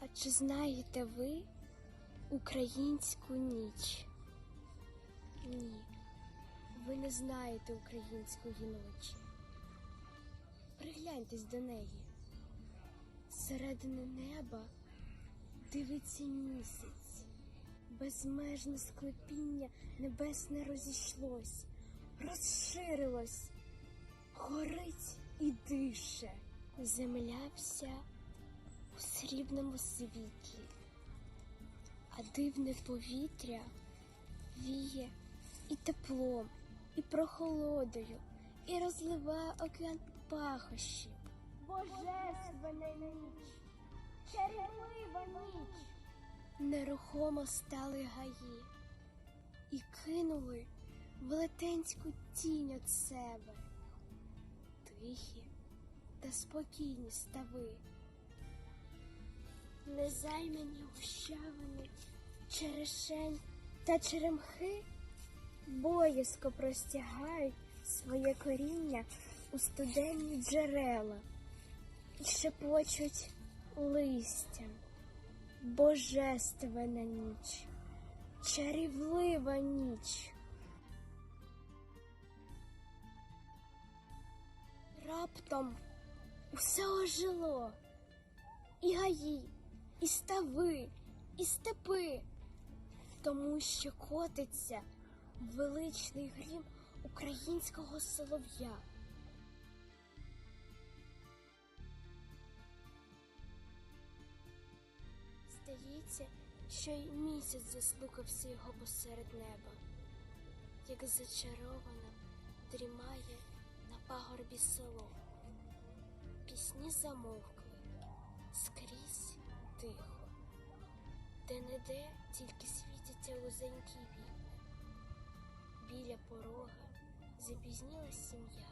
А чи знаєте ви українську ніч? Ні, ви не знаєте української ночі. Пригляньтесь до неї. Середини неба дивиться місяць, безмежне склепіння небесне розійшлось, розширилось, горить і дише. Земля вся у срібному світлі, а дивне повітря віє і теплом, і прохолодою, і розливає океан пахощів. Божественна ніч, чарівлива ніч. Нерухомо стали гаї і кинули велетенську тінь від себе. Тихі та спокійні стави. Незаймані гущавини, черешень та черемхи боязко простягають своє коріння у студенні джерела і шепочуть листям. Божественна ніч, чарівлива ніч. Раптом усе ожило. І гаї, і стави, і степи, тому що котиться величний грім українського солов'я. Здається, що й місяць заслухався його посеред неба, як зачарована дрімає на пагорбі село. Пісні замовкли, скрізь тихо, де не де тільки світяться узенькі вікна. Біля порога запізнілась сім'я,